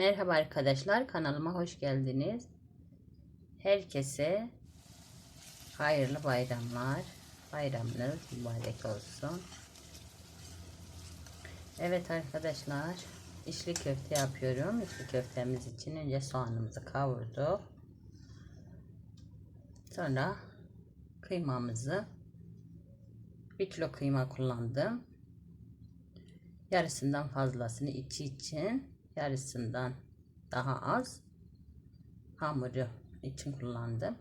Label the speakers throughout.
Speaker 1: Merhaba arkadaşlar kanalıma hoş geldiniz. Herkese hayırlı bayramlar. Bayramınız mübarek olsun. Evet arkadaşlar içli köfte yapıyorum. İçli köftemiz için önce soğanımızı kavurduk. Sonra kıymamızı bir kilo kıyma kullandım. Yarısından fazlasını içi için yarısından daha az hamuru için kullandım.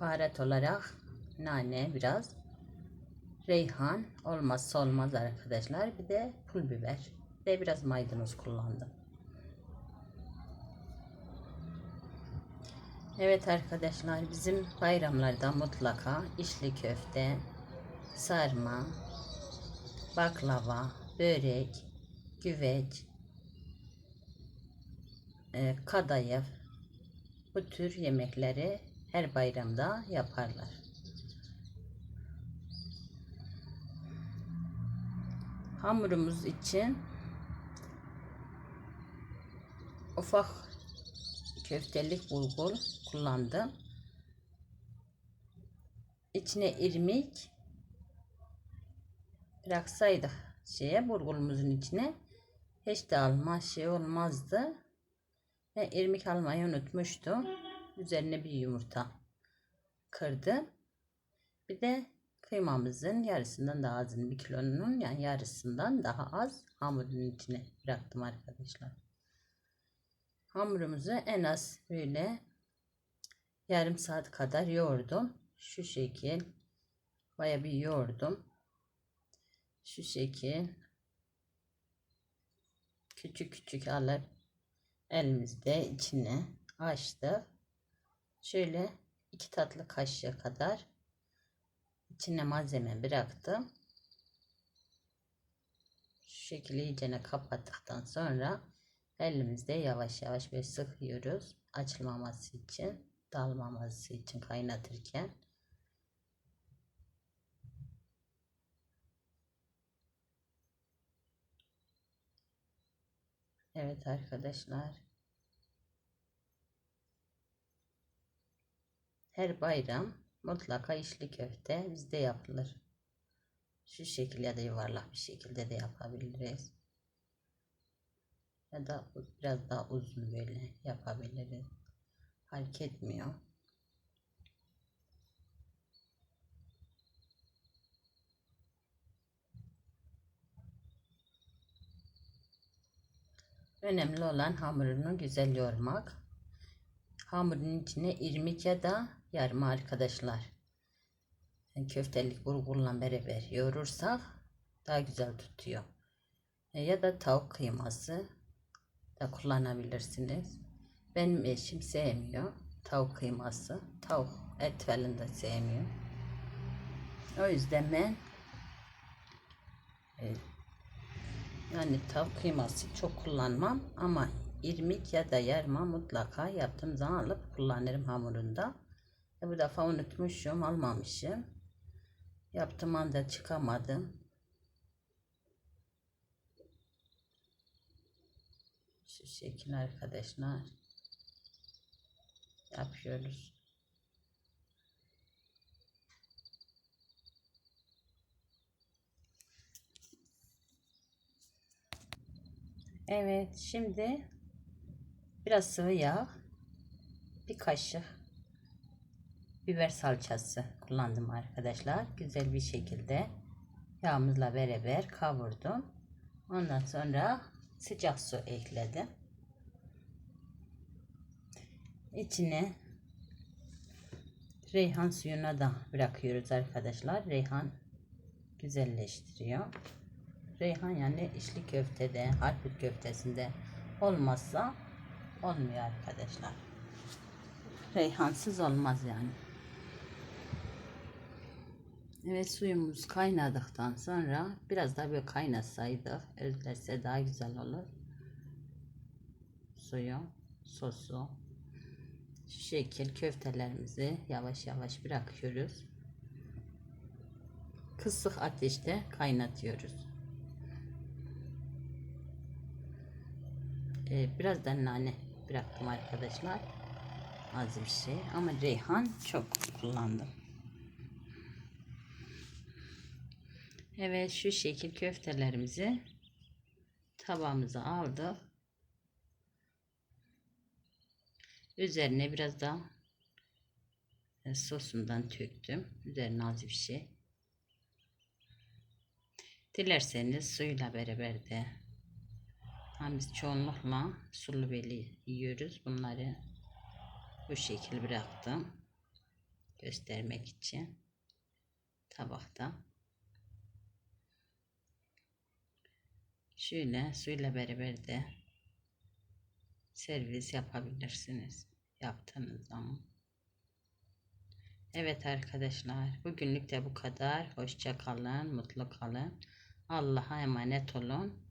Speaker 1: Baharat olarak nane biraz reyhan olmazsa olmaz arkadaşlar. Bir de pul biber ve biraz maydanoz kullandım. Evet arkadaşlar bizim bayramlarda mutlaka içli köfte, sarma, baklava, börek, güveç, e, kadayıf bu tür yemekleri her bayramda yaparlar. Hamurumuz için ufak köftelik bulgur kullandım. İçine irmik bıraksaydık şeye bulgurumuzun içine hiç de alma şey olmazdı. Ve irmik almayı unutmuştum. Üzerine bir yumurta kırdım. Bir de kıymamızın yarısından daha azını bir kilonun yani yarısından daha az hamurun içine bıraktım arkadaşlar. Hamurumuzu en az böyle yarım saat kadar yoğurdum. Şu şekil baya bir yoğurdum. Şu şekil küçük küçük alıp elimizde içine açtık. Şöyle iki tatlı kaşığı kadar içine malzeme bıraktım. Şu şekilde iyicene kapattıktan sonra elimizde yavaş yavaş böyle sıkıyoruz. Açılmaması için, dalmaması için kaynatırken. Evet arkadaşlar. Her bayram mutlaka içli köfte bizde yapılır. Şu şekilde da yuvarlak bir şekilde de yapabiliriz. Ya da biraz daha uzun böyle yapabiliriz. Fark etmiyor. Önemli olan hamurunu güzel yoğurmak. Hamurun içine irmik ya da yarma arkadaşlar. Yani köftelik bulgurla beraber yoğurursak daha güzel tutuyor. E, Ya da tavuk kıyması da kullanabilirsiniz. Benim eşim sevmiyor tavuk kıyması. Tavuk et falan da sevmiyor. O yüzden ben e, yani tavuk kıyması çok kullanmam ama irmik ya da yarma mutlaka yaptığım zaman alıp kullanırım hamurunda. E bu defa unutmuşum, almamışım. Yaptığım anda çıkamadım. Şu şekil arkadaşlar. Yapıyoruz. Evet, şimdi biraz sıvı yağ, bir kaşık biber salçası kullandım arkadaşlar. Güzel bir şekilde yağımızla beraber kavurdum. Ondan sonra sıcak su ekledim. İçine reyhan suyuna da bırakıyoruz arkadaşlar. Reyhan güzelleştiriyor. Reyhan yani içli köftede, harput köftesinde olmazsa olmuyor arkadaşlar. Reyhansız olmaz yani. Evet suyumuz kaynadıktan sonra biraz daha böyle kaynasaydık özlerse daha güzel olur. Suyu, sosu. Şu şekil köftelerimizi yavaş yavaş bırakıyoruz. Kısık ateşte kaynatıyoruz. E, biraz da nane bıraktım arkadaşlar. Az bir şey ama reyhan çok kullandım. Evet şu şekil köftelerimizi tabağımıza aldık. Üzerine biraz da e, sosundan töktüm. Üzerine az bir şey. Dilerseniz suyla beraber de biz çoğunlukla sulu beli yiyoruz. Bunları bu şekil bıraktım. Göstermek için tabakta. Şöyle suyla beraber de servis yapabilirsiniz. Yaptığınız zaman. Evet arkadaşlar bugünlük de bu kadar. Hoşça kalın, mutlu kalın. Allah'a emanet olun.